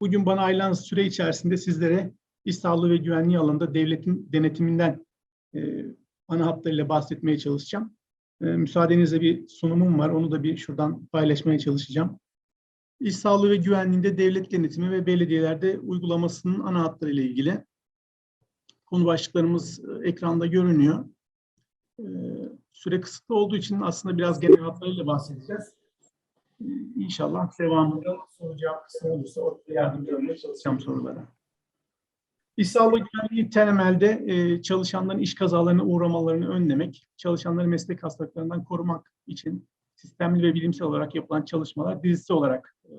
Bugün bana ayrılan süre içerisinde sizlere iş sağlığı ve güvenliği alanında devletin denetiminden e, ana hatlarıyla bahsetmeye çalışacağım. E, müsaadenizle bir sunumum var. Onu da bir şuradan paylaşmaya çalışacağım. İş sağlığı ve güvenliğinde devlet denetimi ve belediyelerde uygulamasının ana hatlarıyla ilgili konu başlıklarımız e, ekranda görünüyor. E, süre kısıtlı olduğu için aslında biraz genel hatlarıyla bahsedeceğiz. İnşallah devamında soru cevap kısmı olursa orada yardımcı olmaya çalışacağım sorulara. İş sağlığı güvenliği temelde e, çalışanların iş kazalarına uğramalarını önlemek, çalışanları meslek hastalıklarından korumak için sistemli ve bilimsel olarak yapılan çalışmalar dizisi olarak e,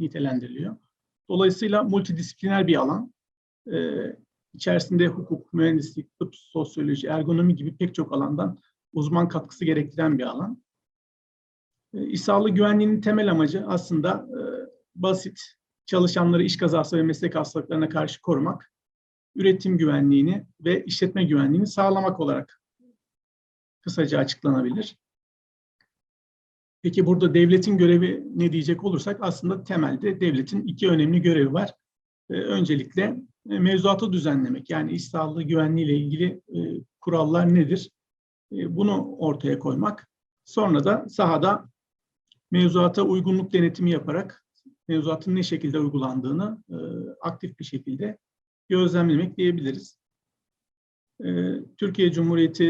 nitelendiriliyor. Dolayısıyla multidisipliner bir alan. E, içerisinde hukuk, mühendislik, tıp, sosyoloji, ergonomi gibi pek çok alandan uzman katkısı gerektiren bir alan. E, İş sağlığı güvenliğinin temel amacı aslında e, basit, çalışanları iş kazası ve meslek hastalıklarına karşı korumak, üretim güvenliğini ve işletme güvenliğini sağlamak olarak kısaca açıklanabilir. Peki burada devletin görevi ne diyecek olursak aslında temelde devletin iki önemli görevi var. Ee, öncelikle e, mevzuatı düzenlemek yani iş sağlığı güvenliği ile ilgili e, kurallar nedir? E, bunu ortaya koymak. Sonra da sahada mevzuata uygunluk denetimi yaparak mevzuatın ne şekilde uygulandığını e, aktif bir şekilde gözlemlemek diyebiliriz. Ee, Türkiye Cumhuriyeti e,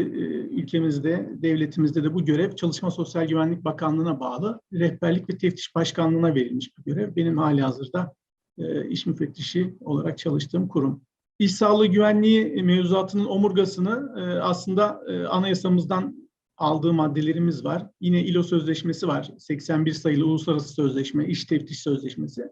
ülkemizde, devletimizde de bu görev Çalışma Sosyal Güvenlik Bakanlığı'na bağlı Rehberlik ve Teftiş Başkanlığı'na verilmiş bir görev. Benim hali hazırda e, iş müfettişi olarak çalıştığım kurum. İş sağlığı güvenliği mevzuatının omurgasını e, aslında anayasamızdan aldığı maddelerimiz var. Yine İLO Sözleşmesi var. 81 sayılı Uluslararası Sözleşme, İş Teftiş Sözleşmesi.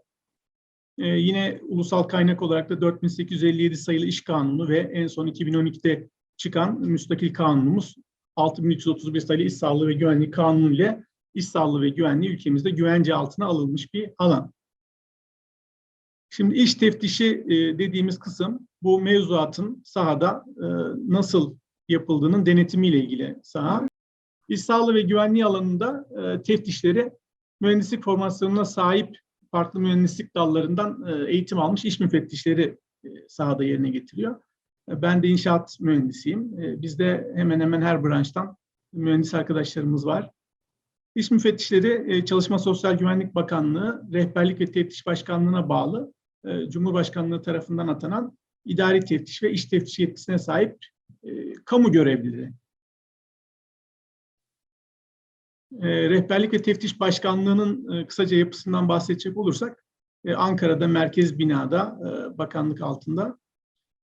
Ee, yine ulusal kaynak olarak da 4857 sayılı iş kanunu ve en son 2012'de çıkan müstakil kanunumuz 6331 sayılı iş sağlığı ve güvenliği kanunu ile iş sağlığı ve güvenliği ülkemizde güvence altına alınmış bir alan. Şimdi iş teftişi e, dediğimiz kısım bu mevzuatın sahada e, nasıl yapıldığının denetimiyle ilgili saha. İş sağlığı ve güvenliği alanında e, teftişleri mühendislik formasyonuna sahip farklı mühendislik dallarından e, eğitim almış iş müfettişleri e, sahada yerine getiriyor. E, ben de inşaat mühendisiyim. Bizde hemen hemen her branştan mühendis arkadaşlarımız var. İş müfettişleri Çalışma Sosyal Güvenlik Bakanlığı Rehberlik ve Teftiş Başkanlığı'na bağlı Cumhurbaşkanlığı tarafından atanan idari teftiş ve iş teftiş yetkisine sahip kamu görevlileri. E, Rehberlik ve Teftiş Başkanlığı'nın e, kısaca yapısından bahsedecek olursak, e, Ankara'da merkez binada, e, bakanlık altında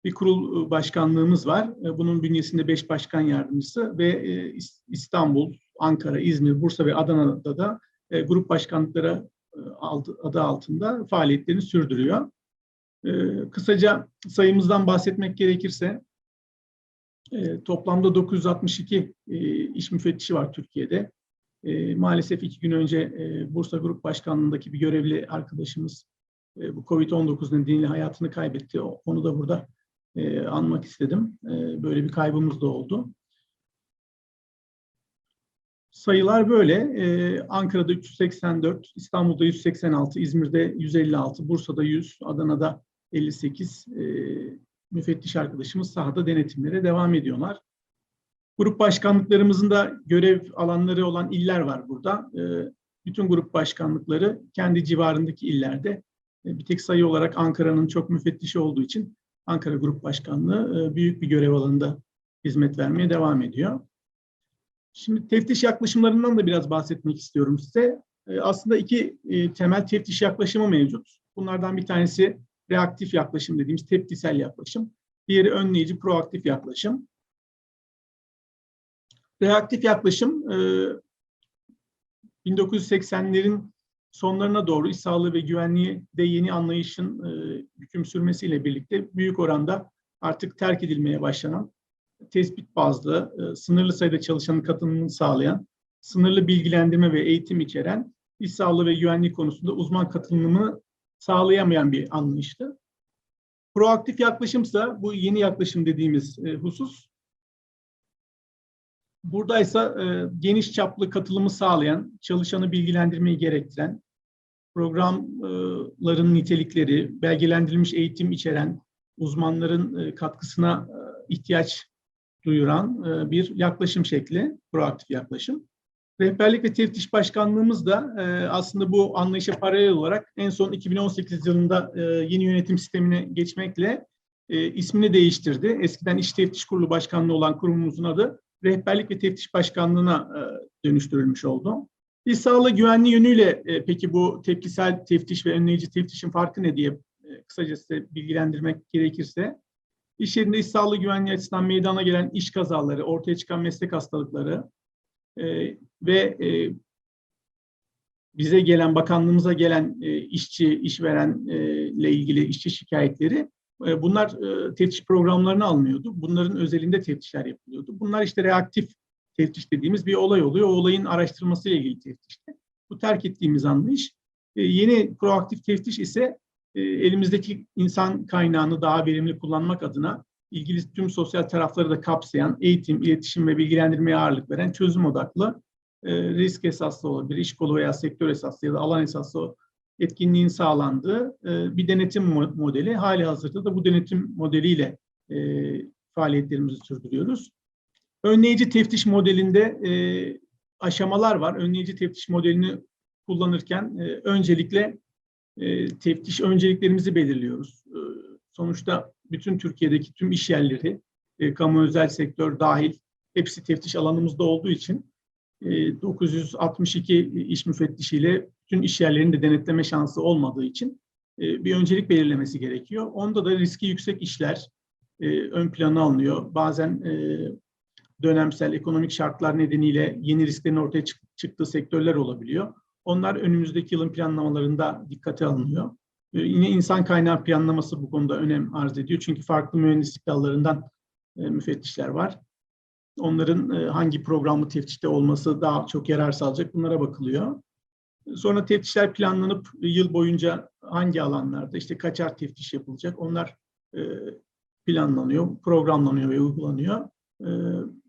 bir kurul başkanlığımız var. E, bunun bünyesinde beş başkan yardımcısı ve e, İstanbul, Ankara, İzmir, Bursa ve Adana'da da e, grup başkanlıkları e, adı altında faaliyetlerini sürdürüyor. E, kısaca sayımızdan bahsetmek gerekirse, e, toplamda 962 e, iş müfettişi var Türkiye'de. E, maalesef iki gün önce e, Bursa Grup Başkanlığı'ndaki bir görevli arkadaşımız e, bu Covid-19 nedeniyle hayatını kaybetti. Onu da burada e, anmak istedim. E, böyle bir kaybımız da oldu. Sayılar böyle. E, Ankara'da 384, İstanbul'da 186, İzmir'de 156, Bursa'da 100, Adana'da 58 e, müfettiş arkadaşımız sahada denetimlere devam ediyorlar. Grup başkanlıklarımızın da görev alanları olan iller var burada. Ee, bütün grup başkanlıkları kendi civarındaki illerde e, bir tek sayı olarak Ankara'nın çok müfettişi olduğu için Ankara Grup Başkanlığı e, büyük bir görev alanında hizmet vermeye devam ediyor. Şimdi teftiş yaklaşımlarından da biraz bahsetmek istiyorum size. E, aslında iki temel teftiş yaklaşımı mevcut. Bunlardan bir tanesi reaktif yaklaşım dediğimiz tepkisel yaklaşım. Diğeri önleyici, proaktif yaklaşım. Reaktif yaklaşım 1980'lerin e, sonlarına doğru iş sağlığı ve güvenliği de yeni anlayışın e, hüküm sürmesiyle birlikte büyük oranda artık terk edilmeye başlanan tespit bazlı, e, sınırlı sayıda çalışanın katılımını sağlayan, sınırlı bilgilendirme ve eğitim içeren iş sağlığı ve güvenliği konusunda uzman katılımını sağlayamayan bir anlayıştı. Proaktif yaklaşımsa bu yeni yaklaşım dediğimiz husus Buradaysa e, geniş çaplı katılımı sağlayan, çalışanı bilgilendirmeyi gerektiren, programların nitelikleri, belgelendirilmiş eğitim içeren uzmanların e, katkısına e, ihtiyaç duyuran e, bir yaklaşım şekli, proaktif yaklaşım. Rehberlik ve Teftiş Başkanlığımız da aslında bu anlayışa paralel olarak en son 2018 yılında yeni yönetim sistemine geçmekle ismini değiştirdi. Eskiden İş Teftiş Kurulu Başkanlığı olan kurumumuzun adı Rehberlik ve Teftiş Başkanlığı'na dönüştürülmüş oldu. İş sağlığı güvenliği yönüyle peki bu tepkisel teftiş ve önleyici teftişin farkı ne diye kısaca size bilgilendirmek gerekirse, iş yerinde iş sağlığı güvenliği açısından meydana gelen iş kazaları, ortaya çıkan meslek hastalıkları e, ve e, bize gelen, bakanlığımıza gelen e, işçi, işverenle ilgili işçi şikayetleri e, bunlar e, teftiş programlarına alınıyordu. Bunların özelinde teftişler yapılıyordu. Bunlar işte reaktif teftiş dediğimiz bir olay oluyor. O olayın araştırmasıyla ilgili teftişte. Bu terk ettiğimiz anlayış. E, yeni proaktif teftiş ise elimizdeki insan kaynağını daha verimli kullanmak adına ilgili tüm sosyal tarafları da kapsayan eğitim, iletişim ve bilgilendirmeye ağırlık veren çözüm odaklı risk esaslı olabilir, iş kolu veya sektör esaslı ya da alan esaslı etkinliğin sağlandığı e, bir denetim modeli. Hali hazırda da bu denetim modeliyle faaliyetlerimizi sürdürüyoruz. Önleyici teftiş modelinde aşamalar var. Önleyici teftiş modelini kullanırken öncelikle e, teftiş önceliklerimizi belirliyoruz. E, sonuçta bütün Türkiye'deki tüm iş yerleri, e, kamu özel sektör dahil hepsi teftiş alanımızda olduğu için e, 962 iş müfettişiyle bütün iş yerlerinin de denetleme şansı olmadığı için e, bir öncelik belirlemesi gerekiyor. Onda da riski yüksek işler e, ön plana alınıyor. Bazen e, dönemsel ekonomik şartlar nedeniyle yeni risklerin ortaya çık çıktığı sektörler olabiliyor. Onlar önümüzdeki yılın planlamalarında dikkate alınıyor. Ee, yine insan kaynağı planlaması bu konuda önem arz ediyor. Çünkü farklı mühendislik dallarından e, müfettişler var. Onların e, hangi programlı teftişte olması daha çok yarar sağlayacak bunlara bakılıyor. Sonra teftişler planlanıp yıl boyunca hangi alanlarda işte kaçar teftiş yapılacak onlar e, planlanıyor, programlanıyor ve uygulanıyor.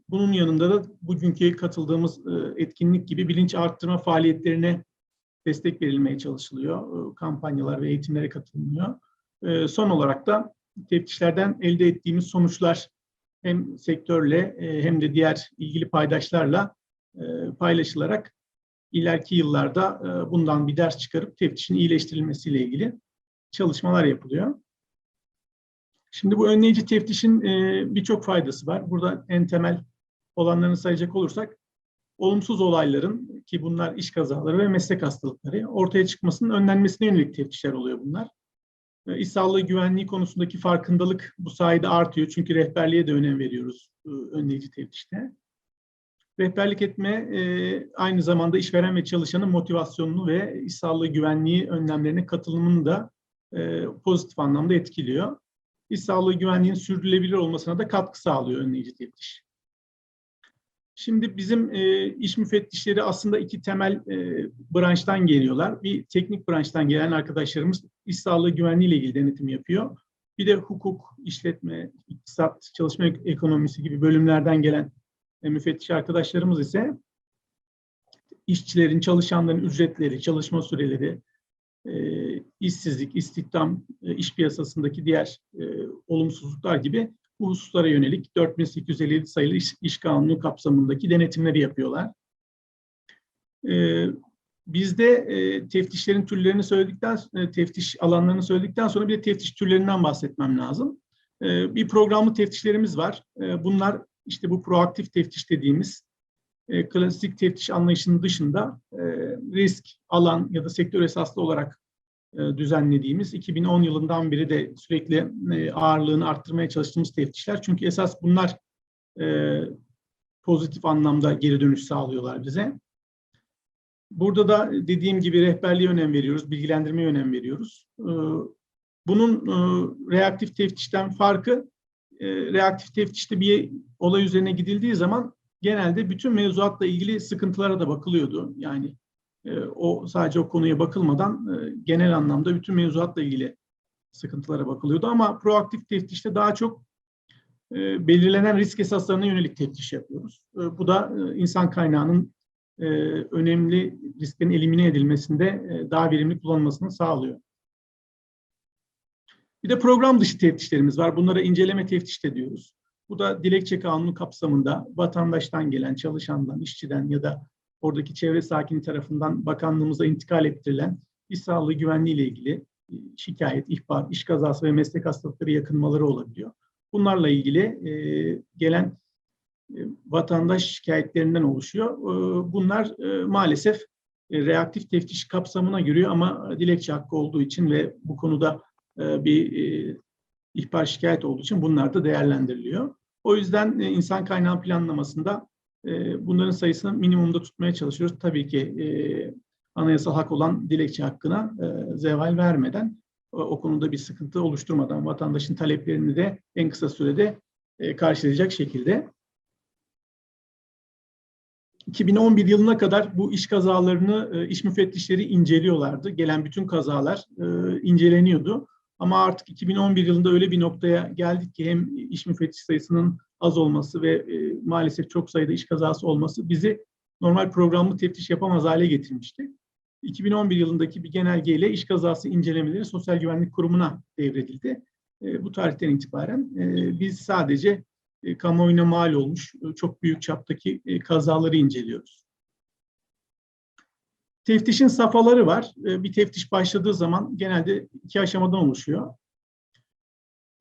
Bunun yanında da bugünkü katıldığımız e, etkinlik gibi bilinç arttırma faaliyetlerine destek verilmeye çalışılıyor. E, kampanyalar ve eğitimlere katılınıyor. E, son olarak da teftişlerden elde ettiğimiz sonuçlar hem sektörle hem de diğer ilgili paydaşlarla paylaşılarak ileriki yıllarda bundan bir ders çıkarıp teftişin iyileştirilmesiyle ilgili çalışmalar yapılıyor. Şimdi bu önleyici teftişin birçok faydası var. Burada en temel olanlarını sayacak olursak olumsuz olayların ki bunlar iş kazaları ve meslek hastalıkları ortaya çıkmasının önlenmesine yönelik teftişler oluyor bunlar. E, iş sağlığı güvenliği konusundaki farkındalık bu sayede artıyor. Çünkü rehberliğe de önem veriyoruz e, önleyici teftişte. Rehberlik etme e, aynı zamanda işveren ve çalışanın motivasyonunu ve iş sağlığı güvenliği önlemlerine katılımını da pozitif anlamda etkiliyor. İş sağlığı güvenliğinin sürdürülebilir olmasına da katkı sağlıyor önleyici teftiş. Şimdi bizim e, iş müfettişleri aslında iki temel e, branştan geliyorlar. Bir teknik branştan gelen arkadaşlarımız iş sağlığı güvenliği ile ilgili denetim yapıyor. Bir de hukuk, işletme, iktisat, çalışma ekonomisi gibi bölümlerden gelen e, müfettiş arkadaşlarımız ise işçilerin, çalışanların ücretleri, çalışma süreleri, e, işsizlik, istihdam, e, iş piyasasındaki diğer e, olumsuzluklar gibi bu hususlara yönelik 4857 sayılı iş, kanunu kapsamındaki denetimleri yapıyorlar. Bizde e, teftişlerin türlerini söyledikten, e, teftiş alanlarını söyledikten sonra bir de teftiş türlerinden bahsetmem lazım. E, bir programlı teftişlerimiz var. E, bunlar işte bu proaktif teftiş dediğimiz e, klasik teftiş anlayışının dışında e, risk, alan ya da sektör esaslı olarak e, düzenlediğimiz 2010 yılından beri de sürekli e, ağırlığını arttırmaya çalıştığımız teftişler. Çünkü esas bunlar e, pozitif anlamda geri dönüş sağlıyorlar bize. Burada da dediğim gibi rehberliğe önem veriyoruz, bilgilendirmeye önem veriyoruz. Bunun reaktif teftişten farkı, reaktif teftişte bir olay üzerine gidildiği zaman genelde bütün mevzuatla ilgili sıkıntılara da bakılıyordu. Yani e, o sadece o konuya bakılmadan e, genel anlamda bütün mevzuatla ilgili sıkıntılara bakılıyordu ama proaktif teftişte daha çok e, belirlenen risk esaslarına yönelik teftiş yapıyoruz. Bu da insan kaynağının e, önemli risklerin elimine edilmesinde e, daha verimli kullanılmasını sağlıyor. Bir de program dışı teftişlerimiz var. Bunlara inceleme teftiş de diyoruz. Bu da dilekçe kanunu kapsamında vatandaştan gelen, çalışandan, işçiden ya da oradaki çevre sakini tarafından bakanlığımıza intikal ettirilen iş sağlığı güvenliği ile ilgili e, şikayet, ihbar, iş kazası ve meslek hastalıkları yakınmaları olabiliyor. Bunlarla ilgili e, gelen e, vatandaş şikayetlerinden oluşuyor. E, bunlar e, maalesef e, reaktif teftiş kapsamına giriyor ama dilekçe hakkı olduğu için ve bu konuda bir e, ihbar şikayet olduğu için bunlar da değerlendiriliyor. O yüzden e, insan kaynağı planlamasında e, bunların sayısını minimumda tutmaya çalışıyoruz. Tabii ki e, anayasal hak olan dilekçe hakkına e, zeval vermeden, o, konuda bir sıkıntı oluşturmadan vatandaşın taleplerini de en kısa sürede e, karşılayacak şekilde. 2011 yılına kadar bu iş kazalarını e, iş müfettişleri inceliyorlardı. Gelen bütün kazalar e, inceleniyordu. Ama artık 2011 yılında öyle bir noktaya geldik ki hem iş müfettiş sayısının az olması ve e, maalesef çok sayıda iş kazası olması bizi normal programlı teftiş yapamaz hale getirmişti. 2011 yılındaki bir genelgeyle iş kazası incelemeleri Sosyal Güvenlik Kurumu'na devredildi. E, bu tarihten itibaren e, biz sadece e, kamuoyuna mal olmuş e, çok büyük çaptaki e, kazaları inceliyoruz. Teftişin safhaları var. E, bir teftiş başladığı zaman genelde iki aşamadan oluşuyor.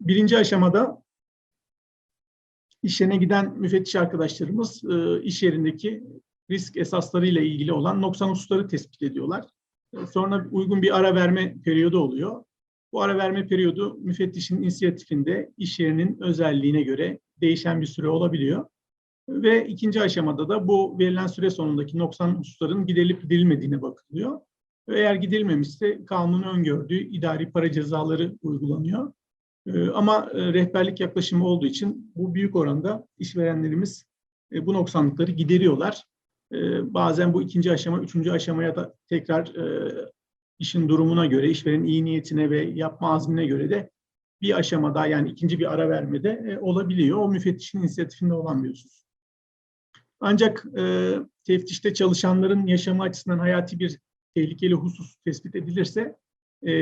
Birinci aşamada iş yerine giden müfettiş arkadaşlarımız e, iş yerindeki risk esaslarıyla ilgili olan noksan hususları tespit ediyorlar. E, sonra uygun bir ara verme periyodu oluyor. Bu ara verme periyodu müfettişin inisiyatifinde iş yerinin özelliğine göre değişen bir süre olabiliyor. Ve ikinci aşamada da bu verilen süre sonundaki noksan hususların giderilip giderilmediğine bakılıyor. Ve eğer giderilmemişse kanunun öngördüğü idari para cezaları uygulanıyor. Ee, ama e, rehberlik yaklaşımı olduğu için bu büyük oranda işverenlerimiz e, bu noksanlıkları gideriyorlar. Ee, bazen bu ikinci aşama, üçüncü aşamaya da tekrar e, işin durumuna göre, işverenin iyi niyetine ve yapma azmine göre de bir aşama daha yani ikinci bir ara vermede olabiliyor. O müfettişin inisiyatifinde olan bir husus. Ancak e, teftişte çalışanların yaşamı açısından hayati bir tehlikeli husus tespit edilirse e,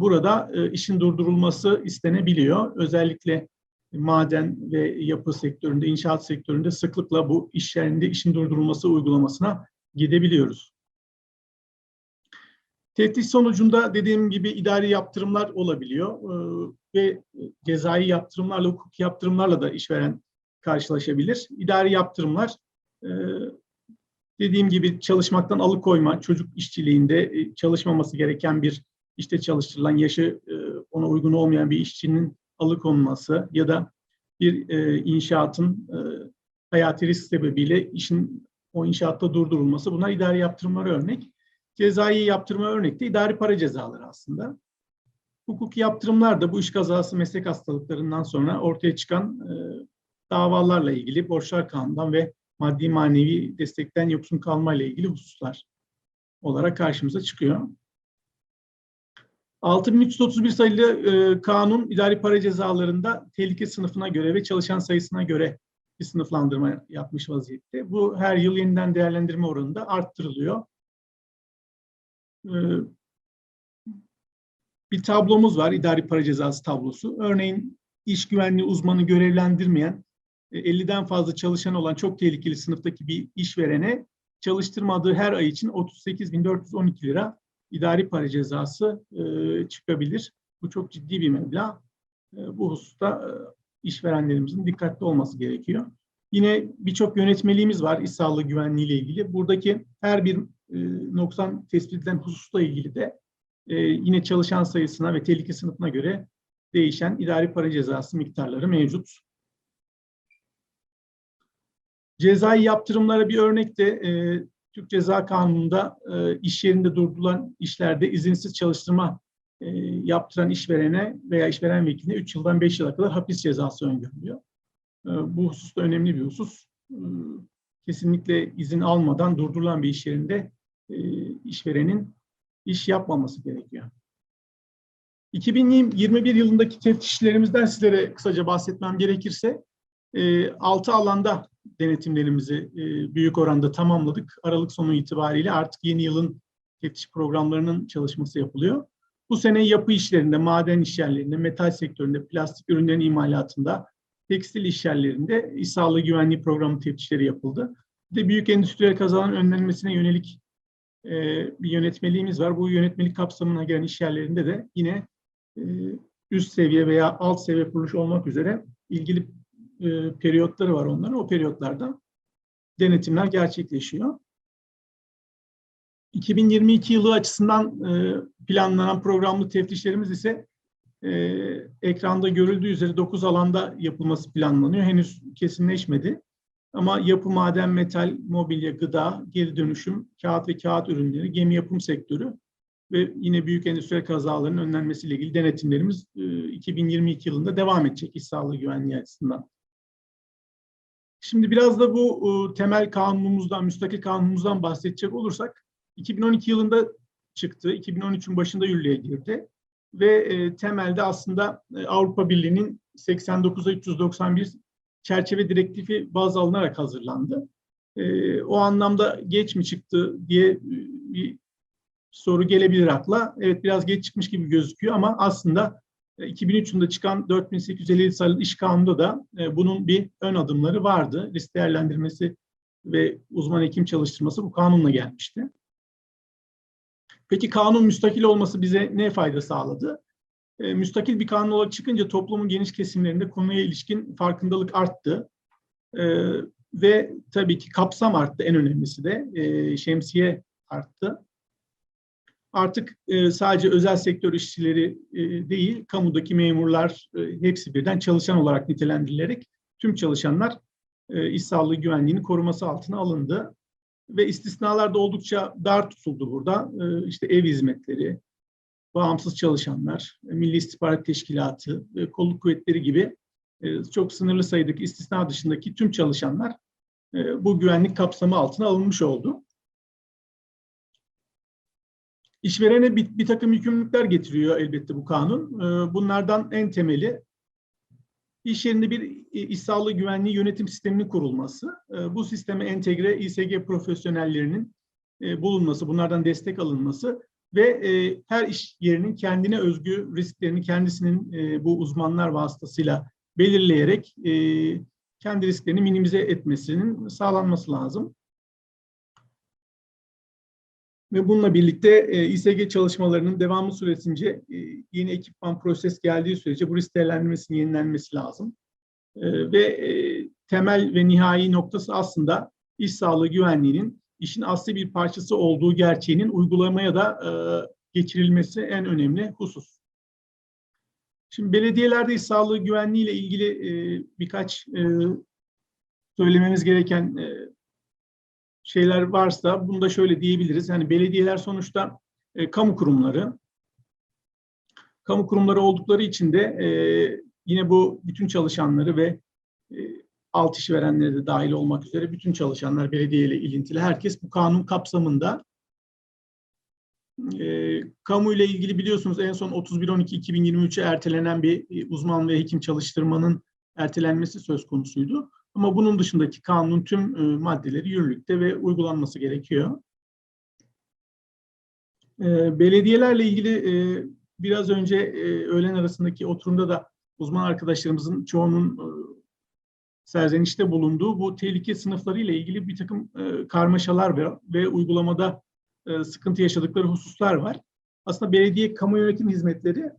burada e, işin durdurulması istenebiliyor. Özellikle maden ve yapı sektöründe, inşaat sektöründe sıklıkla bu iş yerinde işin durdurulması uygulamasına gidebiliyoruz. Teftiş sonucunda dediğim gibi idari yaptırımlar olabiliyor e, ve cezai yaptırımlarla, hukuki yaptırımlarla da işveren karşılaşabilir. İdari yaptırımlar dediğim gibi çalışmaktan alıkoyma, çocuk işçiliğinde e, çalışmaması gereken bir işte çalıştırılan yaşı e, ona uygun olmayan bir işçinin alıkonması ya da bir e, inşaatın hayati risk sebebiyle işin o inşaatta durdurulması bunlar idari yaptırımlara örnek. Cezai yaptırma örnek idari para cezaları aslında. Hukuki yaptırımlar da bu iş kazası meslek hastalıklarından sonra ortaya çıkan e, davalarla ilgili borçlar kanundan ve maddi manevi destekten yoksun kalma ile ilgili hususlar olarak karşımıza çıkıyor. 6331 sayılı e, kanun idari para cezalarında tehlike sınıfına göre ve çalışan sayısına göre bir sınıflandırma yapmış vaziyette. Bu her yıl yeniden değerlendirme oranında arttırılıyor. E, bir tablomuz var, idari para cezası tablosu. Örneğin iş güvenliği uzmanı görevlendirmeyen 50'den e, fazla çalışan olan çok tehlikeli sınıftaki bir işverene çalıştırmadığı her ay için 38.412 lira idari para cezası e, çıkabilir. Bu çok ciddi bir meblağ. E, bu hususta işverenlerimizin dikkatli olması gerekiyor. Yine birçok yönetmeliğimiz var iş sağlığı güvenliği ile ilgili. Buradaki her bir e, noksan tespit edilen hususla ilgili de yine çalışan sayısına ve tehlike sınıfına göre değişen idari para cezası miktarları mevcut. Cezai yaptırımlara bir örnek de e, Türk Ceza Kanunu'nda e, iş yerinde durdurulan işlerde izinsiz çalıştırma e, yaptıran işverene veya işveren vekiline 3 yıldan 5 yıla kadar hapis cezası öngörülüyor. E, bu hususta önemli bir husus. E, kesinlikle izin almadan durdurulan bir iş yerinde e, işverenin iş yapmaması gerekiyor. 2021 yılındaki teftişlerimizden sizlere kısaca bahsetmem gerekirse, e, 6 alanda denetimlerimizi e, büyük oranda tamamladık. Aralık sonu itibariyle artık yeni yılın teftiş programlarının çalışması yapılıyor. Bu sene yapı işlerinde, maden işyerlerinde, metal sektöründe, plastik ürünlerin imalatında, tekstil işyerlerinde iş sağlığı güvenliği programı teftişleri yapıldı. Bir de büyük endüstriyel kazaların önlenmesine yönelik e, bir yönetmeliğimiz var. Bu yönetmelik kapsamına giren işyerlerinde de yine e, üst seviye veya alt seviye kuruluş olmak üzere ilgili e, periyotları var onların. O periyotlarda denetimler gerçekleşiyor. 2022 yılı açısından e, planlanan programlı teftişlerimiz ise e, ekranda görüldüğü üzere 9 alanda yapılması planlanıyor. Henüz kesinleşmedi. Ama yapı, maden, metal, mobilya, gıda, geri dönüşüm, kağıt ve kağıt ürünleri, gemi yapım sektörü ve yine büyük endüstriyel kazaların önlenmesiyle ilgili denetimlerimiz e, 2022 yılında devam edecek iş sağlığı güvenliği açısından. Şimdi biraz da bu e, temel kanunumuzdan, müstakil kanunumuzdan bahsedecek olursak, 2012 yılında çıktı, 2013'ün başında yürürlüğe girdi ve e, temelde aslında e, Avrupa Birliği'nin 89'a 391 çerçeve direktifi baz alınarak hazırlandı. O anlamda geç mi çıktı diye bir soru gelebilir akla. Evet biraz geç çıkmış gibi gözüküyor ama aslında 2003 yılında çıkan 4857 sayılı iş kanununda da e, bunun bir ön adımları vardı. Risk değerlendirmesi ve uzman hekim çalıştırması bu kanunla gelmişti. Peki kanun müstakil olması bize ne fayda sağladı? E, müstakil bir kanun olarak çıkınca toplumun geniş kesimlerinde konuya ilişkin farkındalık arttı. E, ve tabii ki kapsam arttı en önemlisi de e, şemsiye arttı. Artık e, sadece özel sektör işçileri e, değil, kamudaki memurlar e, hepsi birden çalışan olarak nitelendirilerek tüm çalışanlar e, iş sağlığı güvenliğini koruması altına alındı ve istisnalar da oldukça dar tutuldu burada. E, işte ev hizmetleri, bağımsız çalışanlar, Milli İstihbarat Teşkilatı, e, kolluk kuvvetleri gibi e, çok sınırlı sayıdaki istisna dışındaki tüm çalışanlar e, bu güvenlik kapsamı altına alınmış oldu. İşverene bir, bir takım yükümlülükler getiriyor elbette bu kanun. E, bunlardan en temeli iş yerinde bir e, iş sağlığı güvenliği yönetim sisteminin kurulması. E, bu sisteme entegre İSG profesyonellerinin e, bulunması, bunlardan destek alınması ve her iş yerinin kendine özgü risklerini kendisinin bu uzmanlar vasıtasıyla belirleyerek kendi risklerini minimize etmesinin sağlanması lazım. Ve bununla birlikte e, İSG çalışmalarının devamı süresince e, yeni ekipman proses geldiği sürece bu risk değerlendirmesinin yenilenmesi lazım. E, ve e, temel ve nihai noktası aslında iş sağlığı güvenliğinin işin asli bir parçası olduğu gerçeğinin uygulamaya da e, geçirilmesi en önemli husus. Şimdi belediyelerde iş sağlığı güvenliği ile ilgili e, birkaç e, söylememiz gereken e, şeyler varsa bunu da şöyle diyebiliriz. Yani belediyeler sonuçta e, kamu kurumları. Kamu kurumları oldukları için de e, yine bu bütün çalışanları ve e, alt işverenleri de dahil olmak üzere bütün çalışanlar belediye ile ilintili. Herkes bu kanun kapsamında. E, kamu ile ilgili biliyorsunuz en son 31-12-2023'e ertelenen bir e, uzman ve hekim çalıştırmanın ertelenmesi söz konusuydu. Ama bunun dışındaki kanunun tüm e, maddeleri yürürlükte ve uygulanması gerekiyor. E, belediyelerle ilgili e, biraz önce öğlen arasındaki oturumda da uzman arkadaşlarımızın çoğunun serzenişte bulunduğu bu tehlike sınıfları ile ilgili bir takım karmaşalar ve, uygulamada sıkıntı yaşadıkları hususlar var. Aslında belediye kamu yönetim hizmetleri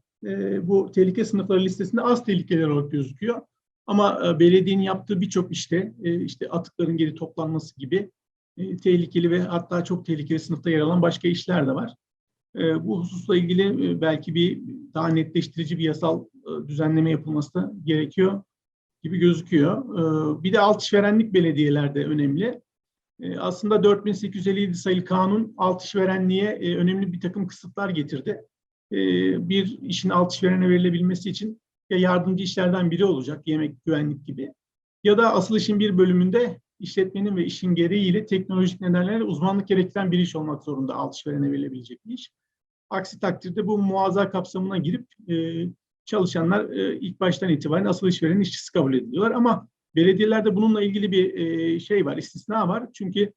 bu tehlike sınıfları listesinde az tehlikeler olarak gözüküyor. Ama e, belediyenin yaptığı birçok işte, e, işte atıkların geri toplanması gibi e, tehlikeli ve hatta çok tehlikeli sınıfta yer alan başka işler de var. Bu hususla ilgili belki bir daha netleştirici bir yasal düzenleme yapılması da gerekiyor gibi gözüküyor. Bir de alt işverenlik belediyelerde önemli. Aslında 4857 sayılı kanun alt işverenliğe önemli bir takım kısıtlar getirdi. Bir işin alt işverene verilebilmesi için ya yardımcı işlerden biri olacak, yemek, güvenlik gibi. Ya da asıl işin bir bölümünde işletmenin ve işin gereğiyle teknolojik nedenlerle uzmanlık gerektiren bir iş olmak zorunda alt işverene verilebilecek bir iş. Aksi takdirde bu muazza kapsamına girip e, çalışanlar e, ilk baştan itibaren asıl işverenin işçisi kabul ediliyorlar. Ama belediyelerde bununla ilgili bir e, şey var, istisna var. Çünkü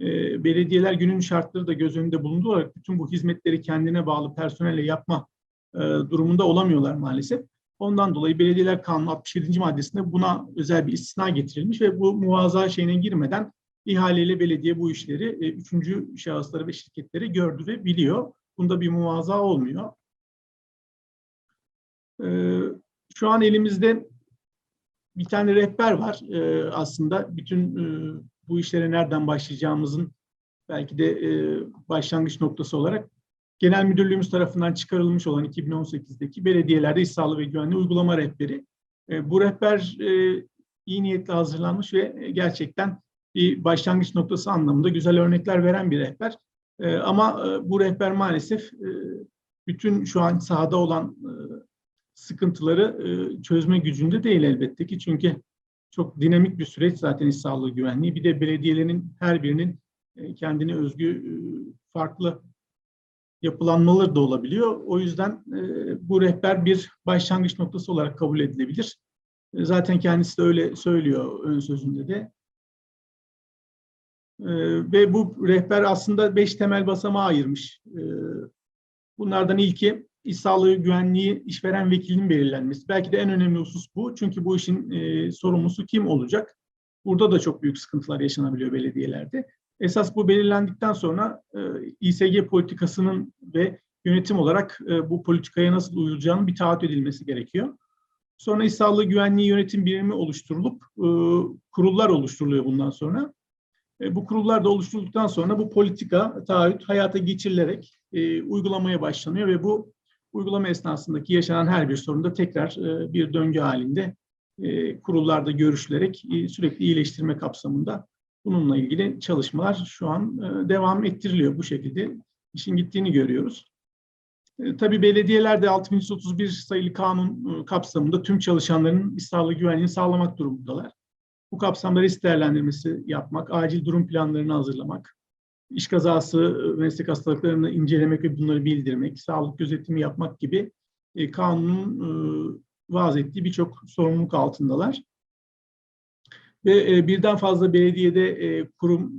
e, belediyeler günün şartları da göz önünde bulundurarak bütün bu hizmetleri kendine bağlı personelle yapma e, durumunda olamıyorlar maalesef. Ondan dolayı Belediyeler Kanunu 67. maddesinde buna özel bir istisna getirilmiş ve bu muvaza şeyine girmeden ihaleyle belediye bu işleri e, üçüncü şahısları ve şirketleri gördü ve biliyor. Bunda bir muvaza olmuyor. E, şu an elimizde bir tane rehber var e, aslında. Bütün e, bu işlere nereden başlayacağımızın belki de e, başlangıç noktası olarak Genel Müdürlüğümüz tarafından çıkarılmış olan 2018'deki belediyelerde iş sağlığı ve güvenliği uygulama rehberi. E, bu rehber e, iyi niyetle hazırlanmış ve gerçekten bir başlangıç noktası anlamında güzel örnekler veren bir rehber. E, ama e, bu rehber maalesef e, bütün şu an sahada olan e, sıkıntıları e, çözme gücünde değil elbette ki. Çünkü çok dinamik bir süreç zaten iş sağlığı güvenliği. Bir de belediyelerin her birinin e, kendine özgü e, farklı yapılanmaları da olabiliyor. O yüzden e, bu rehber bir başlangıç noktası olarak kabul edilebilir. E, zaten kendisi de öyle söylüyor ön sözünde de. E, ve bu rehber aslında beş temel basamağa ayırmış. Bunlardan ilki iş sağlığı güvenliği işveren vekilinin belirlenmesi. Belki de en önemli husus bu. Çünkü bu işin e, sorumlusu kim olacak? Burada da çok büyük sıkıntılar yaşanabiliyor belediyelerde. Esas bu belirlendikten sonra e, İSG politikasının ve yönetim olarak e, bu politikaya nasıl uyulacağının bir taahhüt edilmesi gerekiyor. Sonra İş Sağlığı Güvenliği Yönetim Birimi oluşturulup e, kurullar oluşturuluyor bundan sonra. E, bu kurullar da oluşturulduktan sonra bu politika, taahhüt hayata geçirilerek uygulamaya başlanıyor ve bu uygulama esnasındaki yaşanan her bir sorunda tekrar bir döngü halinde kurullarda görüşülerek sürekli iyileştirme kapsamında bununla ilgili çalışmalar şu an e, devam ettiriliyor. Bu şekilde işin gittiğini görüyoruz. E, tabii belediyelerde 6131 sayılı kanun e, kapsamında tüm çalışanların sağlığı güvenliğini sağlamak durumundalar. Bu kapsamda risk değerlendirmesi yapmak, acil durum planlarını hazırlamak, iş kazası, meslek hastalıklarını incelemek ve bunları bildirmek, sağlık gözetimi yapmak gibi kanunun vaaz ettiği birçok sorumluluk altındalar. Ve e, birden fazla belediyede e, kurum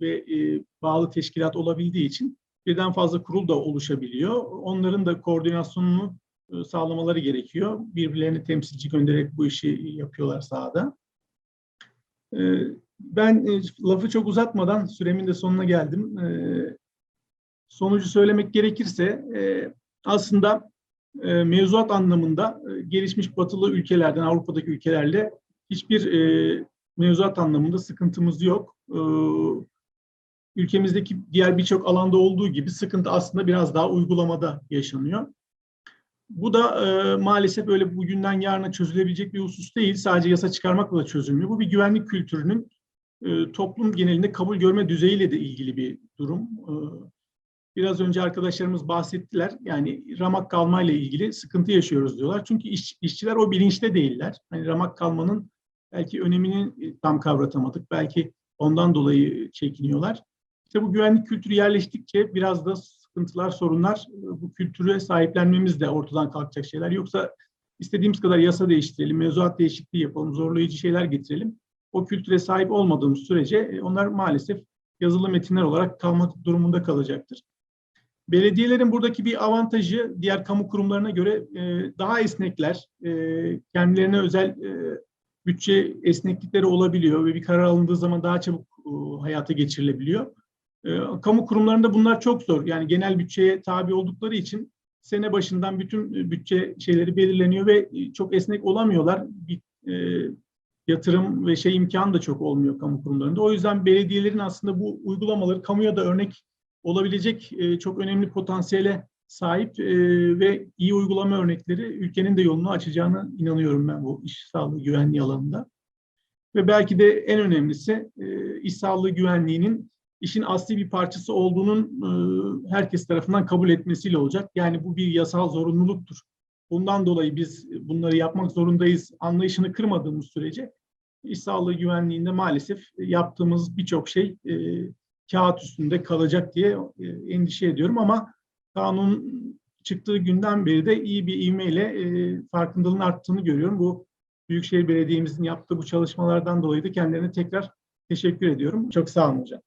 ve e, bağlı teşkilat olabildiği için birden fazla kurul da oluşabiliyor. Onların da koordinasyonunu sağlamaları gerekiyor. Birbirlerine temsilci göndererek bu işi yapıyorlar sahada. Ben lafı çok uzatmadan süremin de sonuna geldim. Sonucu söylemek gerekirse aslında mevzuat anlamında gelişmiş batılı ülkelerden, Avrupa'daki ülkelerle hiçbir mevzuat anlamında sıkıntımız yok. E, ülkemizdeki diğer birçok alanda olduğu gibi sıkıntı aslında biraz daha uygulamada yaşanıyor. Bu da e, maalesef öyle bugünden yarına çözülebilecek bir husus değil. Sadece yasa çıkarmakla da çözülmüyor. Bu bir güvenlik kültürünün e, toplum genelinde kabul görme düzeyiyle de ilgili bir durum. E, biraz önce arkadaşlarımız bahsettiler. Yani ramak kalma ile ilgili sıkıntı yaşıyoruz diyorlar. Çünkü iş, işçiler o bilinçte değiller. Hani ramak kalmanın belki önemini tam kavratamadık. Belki ondan dolayı çekiniyorlar. İşte bu güvenlik kültürü yerleştikçe biraz da sıkıntılar, sorunlar bu kültüre sahiplenmemiz de ortadan kalkacak şeyler. Yoksa istediğimiz kadar yasa değiştirelim, mevzuat değişikliği yapalım, zorlayıcı şeyler getirelim o kültüre sahip olmadığımız sürece e, onlar maalesef yazılı metinler olarak kalmak durumunda kalacaktır. Belediyelerin buradaki bir avantajı diğer kamu kurumlarına göre e, daha esnekler, e, kendilerine özel bütçe esneklikleri olabiliyor ve bir karar alındığı zaman daha çabuk hayata geçirilebiliyor. Kamu kurumlarında bunlar çok zor. Yani genel bütçeye tabi oldukları için sene başından bütün bütçe şeyleri belirleniyor ve çok esnek olamıyorlar. Bir, yatırım ve şey imkanı da çok olmuyor kamu kurumlarında. O yüzden belediyelerin aslında bu uygulamaları kamuya da örnek olabilecek e, çok önemli potansiyele sahip e, ve iyi uygulama örnekleri ülkenin de yolunu açacağını inanıyorum ben bu iş sağlığı güvenliği alanında. Ve belki de en önemlisi e, iş sağlığı güvenliğinin işin asli bir parçası olduğunun herkes tarafından kabul etmesiyle olacak. Yani bu bir yasal zorunluluktur. Bundan dolayı biz bunları yapmak zorundayız anlayışını kırmadığımız sürece iş sağlığı güvenliğinde maalesef yaptığımız birçok şey e, kağıt üstünde kalacak diye e, endişe ediyorum ama kanun çıktığı günden beri de iyi bir ivmeyle e, farkındalığın arttığını görüyorum. Bu Büyükşehir Belediye'mizin yaptığı bu çalışmalardan dolayı da kendilerine tekrar teşekkür ediyorum. Çok sağ olun hocam.